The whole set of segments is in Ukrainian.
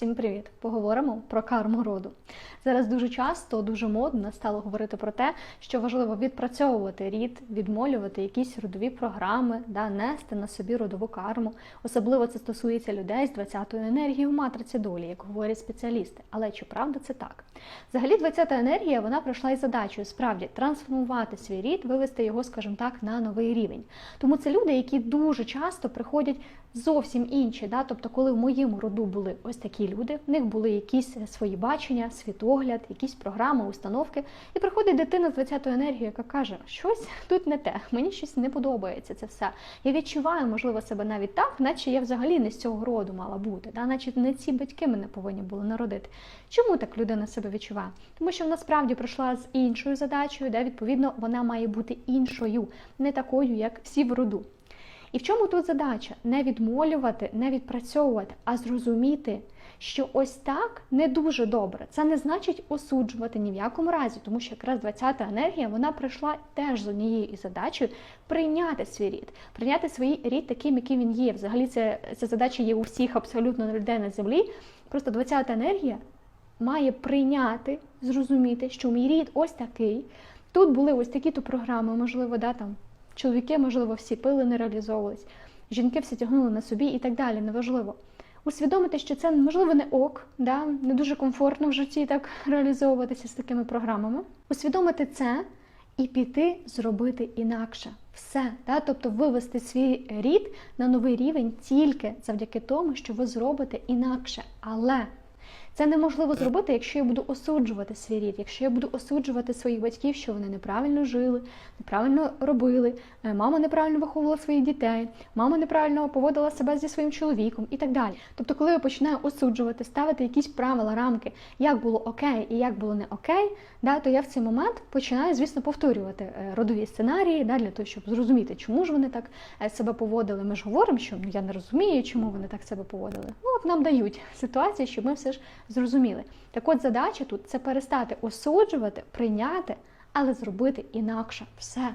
Всім привіт! Поговоримо про карму роду. Зараз дуже часто, дуже модно стало говорити про те, що важливо відпрацьовувати рід, відмолювати якісь родові програми, да, нести на собі родову карму. Особливо це стосується людей з 20-ю енергією в матриці долі, як говорять спеціалісти. Але чи правда це так? Взагалі, 20-та енергія вона пройшла із задачею справді трансформувати свій рід, вивести його, скажімо так, на новий рівень. Тому це люди, які дуже часто приходять зовсім інші. Да? Тобто, коли в моєму роду були ось такі люди, в них були якісь свої бачення, світогляд, якісь програми, установки. І приходить дитина з 20-ї енергії, яка каже, щось тут не те, мені щось не подобається це все. Я відчуваю, можливо, себе навіть так, наче я взагалі не з цього роду мала бути, да? наче не ці батьки мене повинні були народити. Чому так людина себе відчуває? Тому що вона справді пройшла з іншою задачею, де відповідно вона має бути іншою, не такою, як всі в роду. І в чому тут задача? Не відмолювати, не відпрацьовувати, а зрозуміти, що ось так не дуже добре. Це не значить осуджувати ні в якому разі, тому що якраз 20-та енергія вона прийшла теж з однією із задачею прийняти свій рід, прийняти свій рід таким, яким він є. Взагалі, це, ця задача є у всіх абсолютно людей на землі. Просто 20-та енергія має прийняти, зрозуміти, що мій рід ось такий. Тут були ось такі-то програми, можливо, да, там чоловіки, можливо, всі пили, не реалізовувались, жінки всі тягнули на собі і так далі, неважливо. Усвідомити, що це можливо не ок, да, не дуже комфортно в житті так реалізовуватися з такими програмами. Усвідомити це і піти зробити інакше. Все, да? тобто вивести свій рід на новий рівень тільки завдяки тому, що ви зробите інакше. Але це неможливо зробити, якщо я буду осуджувати свій рід, якщо я буду осуджувати своїх батьків, що вони неправильно жили, неправильно робили, е, мама неправильно виховувала своїх дітей, мама неправильно поводила себе зі своїм чоловіком і так далі. Тобто, коли я починаю осуджувати, ставити якісь правила, рамки, як було окей і як було не окей, да, то я в цей момент починаю, звісно, повторювати е, родові сценарії да, для того, щоб зрозуміти, чому ж вони так е, себе поводили. Ми ж говоримо, що ну я не розумію, чому вони так себе поводили. Ну от нам дають ситуації, щоб ми все ж зрозуміли. Так от задача тут це перестати осуджувати, прийняти, але зробити інакше все.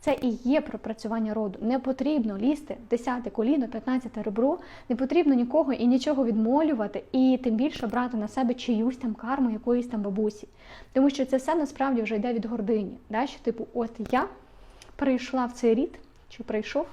Це і є пропрацювання роду. Не потрібно лізти в 10 коліно, 15 ребро, не потрібно нікого і нічого відмолювати, і тим більше брати на себе чиюсь там карму якоїсь там бабусі. Тому що це все насправді вже йде від гордині. Да? Що, типу, от я прийшла в цей рід, чи прийшов,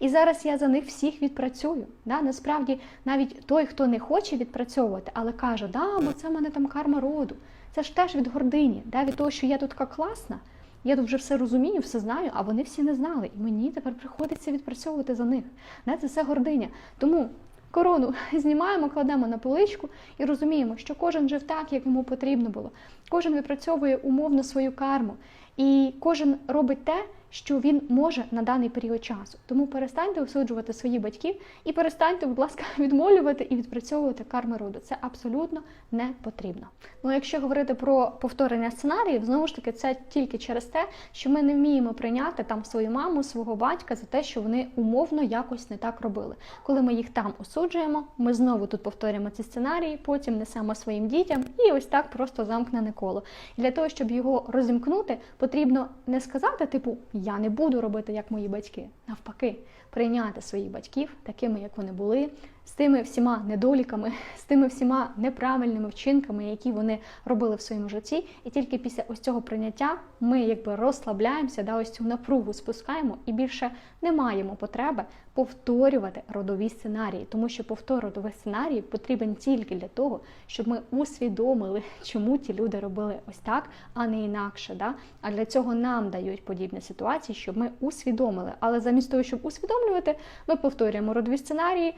і зараз я за них всіх відпрацюю. Да? Насправді, навіть той, хто не хоче відпрацьовувати, але каже, да, бо це в мене там карма роду. Це ж теж від гордині, да? від того, що я тут така класна. Я тут вже все розумію, все знаю, а вони всі не знали. І мені тепер приходиться відпрацьовувати за них. Не, це все гординя. Тому корону знімаємо, кладемо на поличку і розуміємо, що кожен жив так, як йому потрібно було. Кожен відпрацьовує умовно свою карму. І кожен робить те, що він може на даний період часу. Тому перестаньте осуджувати своїх батьків і перестаньте, будь ласка, відмолювати і відпрацьовувати карми роду. Це абсолютно не потрібно. Ну, якщо говорити про повторення сценаріїв, знову ж таки, це тільки через те, що ми не вміємо прийняти там свою маму, свого батька за те, що вони умовно якось не так робили. Коли ми їх там осуджуємо, ми знову тут повторюємо ці сценарії, потім несемо своїм дітям, і ось так просто замкнене коло. І для того, щоб його розімкнути, потрібно не сказати, типу, я не буду робити як мої батьки. Навпаки, прийняти своїх батьків такими, як вони були, з тими всіма недоліками, з тими всіма неправильними вчинками, які вони робили в своєму житті. І тільки після ось цього прийняття ми якби розслабляємося, да, ось цю напругу спускаємо і більше не маємо потреби повторювати родові сценарії, тому що повтор родових сценаріїв потрібен тільки для того, щоб ми усвідомили, чому ті люди робили ось так, а не інакше. Да? А для цього нам дають подібні ситуації, щоб ми усвідомили. Але замість того, щоб усвідомлювати, ми повторюємо родові сценарії,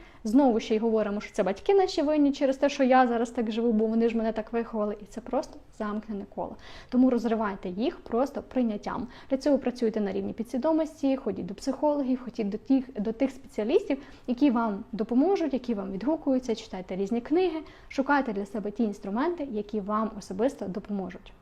знову ще й говоримо, що це батьки наші винні через те, що я зараз так живу, бо вони ж мене так виховали, і це просто замкнене коло. Тому розривайте їх просто прийняттям. Для цього працюйте на рівні підсвідомості, ходіть до психологів, ходіть до тих до тих спеціалістів, які вам допоможуть, які вам відгукуються, читайте різні книги, шукайте для себе ті інструменти, які вам особисто допоможуть.